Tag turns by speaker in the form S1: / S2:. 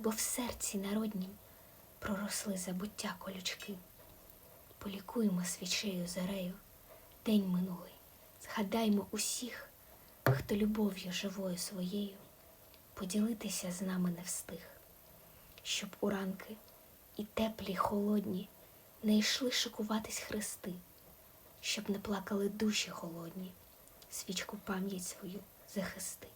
S1: бо в серці народнім проросли забуття колючки. Полікуємо свічею зарею день минулий, згадаймо усіх, хто любов'ю живою своєю поділитися з нами не встиг, щоб у ранки і теплі, холодні не йшли шикуватись хрести, щоб не плакали душі холодні, свічку пам'ять свою захисти.